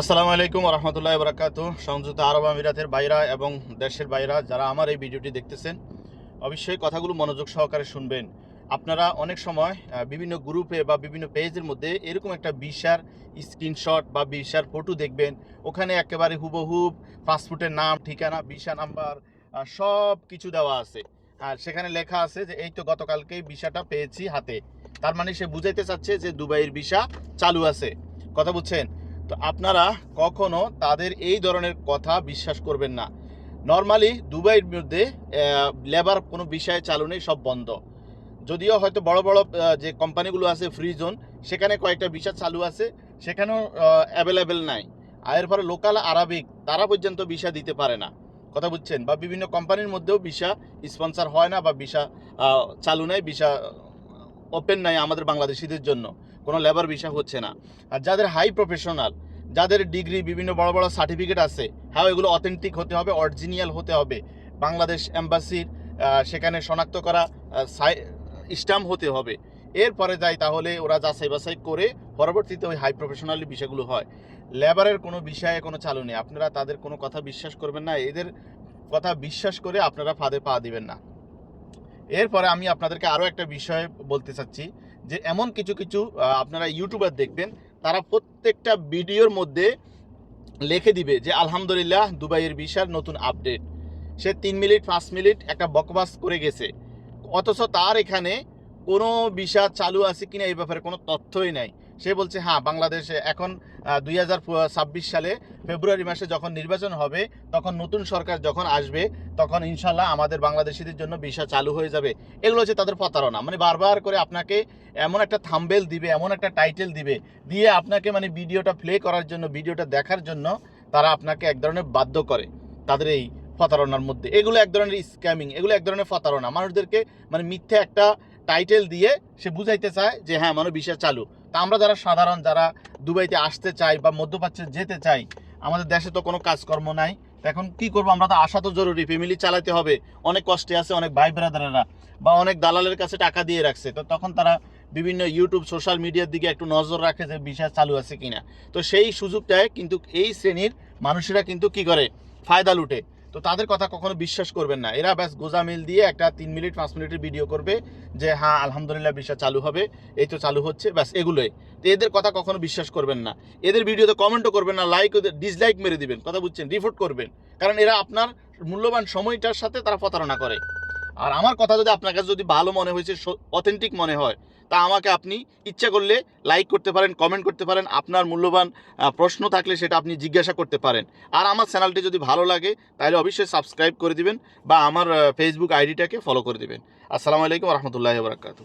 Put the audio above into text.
আসসালামু আলাইকুম রহমতুল্লাহ বরাকাতু সংযুক্ত আরব আমিরাতের বাইরা এবং দেশের বাইরা যারা আমার এই ভিডিওটি দেখতেছেন, অবশ্যই কথাগুলো মনোযোগ সহকারে শুনবেন। আপনারা অনেক সময় বিভিন্ন গ্রুপে বা বিভিন্ন পেজের মধ্যে এরকম একটা বিশার স্ক্রিনশট বা বিশার ফটো দেখবেন। ওখানে একেবারে হুবহুব পাসপোর্টের নাম, ঠিকানা, ভিসা নাম্বার সব কিছু দেওয়া আছে। আর সেখানে লেখা আছে যে, এই তো গতকালকেই ভিসাটা পেয়েছি হাতে। তার মানে সে বুঝাইতে চাচ্ছে যে, দুবাইয়ের ভিসা চালু আছে। কথা বুঝছেন? তো আপনারা কখনো তাদের এই ধরনের কথা বিশ্বাস করবেন না। নর্মালি দুবাইয়ের মধ্যে লেবার কোনো বিষয়ে চালু নেই, সব বন্ধ। যদিও হয়তো বড় বড় যে কোম্পানিগুলো আছে ফ্রি জোন সেখানে কয়েকটা ভিসা চালু আছে, সেখানেও অ্যাভেলেবেল নাই। আর ফলে লোকাল আরবিক তারা পর্যন্ত ভিসা দিতে পারে না। কথা বুঝছেন? বা বিভিন্ন কোম্পানির মধ্যেও ভিসা স্পন্সর হয় না বা ভিসা চালু নেই ভিসা ওপেন নাই আমাদের বাংলাদেশিদের জন্য। কোনো লেবার ভিসা হচ্ছে না। আর যাদের হাই প্রফেশনাল যাদের ডিগ্রি বিভিন্ন বড় বড় সার্টিফিকেট আছে হ্যাঁ এগুলো অথেন্টিক হতে হবে অরিজিনিয়াল হতে হবে। বাংলাদেশ এম্বাসির সেখানে শনাক্ত করা স্ট্যাম্প হতে হবে। এরপরে যাই তাহলে ওরা যাচাই বাছাই করে পরবর্তীতে ওই হাই প্রফেশনাল বিষয়গুলো হয়। লেবারের কোনো বিষয়ে কোনো চালু নেই। আপনারা তাদের কোনো কথা বিশ্বাস করবেন না। এদের কথা বিশ্বাস করে আপনারা ফাঁদে পা দিবেন না। এরপরে আমি আপনাদেরকে আরও একটা বিষয় বলতে চাচ্ছি। যে এমন কিছু কিছু আপনারা ইউটিউবার দেখবেন, তারা প্রত্যেকটা ভিডিওর মধ্যে লিখে দিবে যে, আলহামদুলিল্লাহ, দুবাইয়ের ভিসার নতুন আপডেট। সে তিন মিনিট, পাঁচ মিনিট একটা বকবাস করে গেছে। অথচ তার এখানে কোনো ভিসা চালু আছে কিনা এই ব্যাপারে কোনো তথ্যই নাই। সে বলছে হ্যাঁ বাংলাদেশে এখন দুই হাজার ছাব্বিশ সালে ফেব্রুয়ারি মাসে যখন নির্বাচন হবে, তখন নতুন সরকার যখন আসবে, তখন ইনশাল্লাহ আমাদের বাংলাদেশিদের জন্য ভিসা চালু হয়ে যাবে। এগুলো হচ্ছে তাদের প্রতারণা। মানে বারবার করে আপনাকে এমন একটা থাম্বেল দিবে, এমন একটা টাইটেল দিবে, দিয়ে আপনাকে মানে ভিডিওটা প্লে করার জন্য, ভিডিওটা দেখার জন্য তারা আপনাকে এক ধরনের বাধ্য করে তাদের এই প্রতারণার মধ্যে। এগুলো এক ধরনের স্ক্যামিং এগুলো এক ধরনের প্রতারণা। মানুষদেরকে মানে মিথ্যে একটা টাইটেল দিয়ে সে বুঝাইতে চায় যে হ্যাঁ মানে বিষয় চালু। তা আমরা যারা সাধারণ, যারা দুবাইতে আসতে চাই বা মধ্যপ্রাচ্যে যেতে চাই, আমাদের দেশে তো কোনো কাজকর্ম নাই। এখন কি করব? আমরা তো আসা তো জরুরি। ফ্যামিলি চালাতে হবে। অনেক কষ্টে আছে, অনেক ভাই ব্রাদারেরা বা অনেক দালালের কাছে টাকা দিয়ে রাখছে। তো তখন তারা বিভিন্ন ইউটিউব, সোশ্যাল মিডিয়ার দিকে একটু নজর রাখে যে বিষয় চালু আছে কিনা। তো সেই সুযোগটায় কিন্তু এই শ্রেণির মানুষেরা কিন্তু কি করে? ফায়দা লুটে। তো তাদের কথা কখনো বিশ্বাস করবেন না। এরা ব্যাস গোজামিল দিয়ে একটা তিন মিনিট, পাঁচ মিনিটের ভিডিও করবে যে হ্যাঁ আলহামদুলিল্লাহ বিষয় চালু হবে। এই তো চালু হচ্ছে। ব্যাস, এগুলোই। তো এদের কথা কখনো বিশ্বাস করবেন না। এদের ভিডিওতে কমেন্টও করবেন না লাইক ডিসলাইক মেরে দিবেন। কথা বুঝছেন? রিপোর্ট করবেন। কারণ এরা আপনার মূল্যবান সময়টার সাথে তারা প্রতারণা করে। আর আমার কথা যদি আপনার কাছে যদি ভালো মনে হয়েছে অথেন্টিক মনে হয় তা আমাকে আপনি ইচ্ছা করলে লাইক করতে পারেন কমেন্ট করতে পারেন, আপনার মূল্যবান প্রশ্ন থাকলে সেটা আপনি জিজ্ঞাসা করতে পারেন। আর আমার চ্যানেলটি যদি ভালো লাগে, তাহলে অবশ্যই সাবস্ক্রাইব করে দিবেন বা আমার ফেসবুক আইডিটাকে ফলো করে দিবেন। আসসালামু আলাইকুম রহমতুল্লাহ বরাকাতু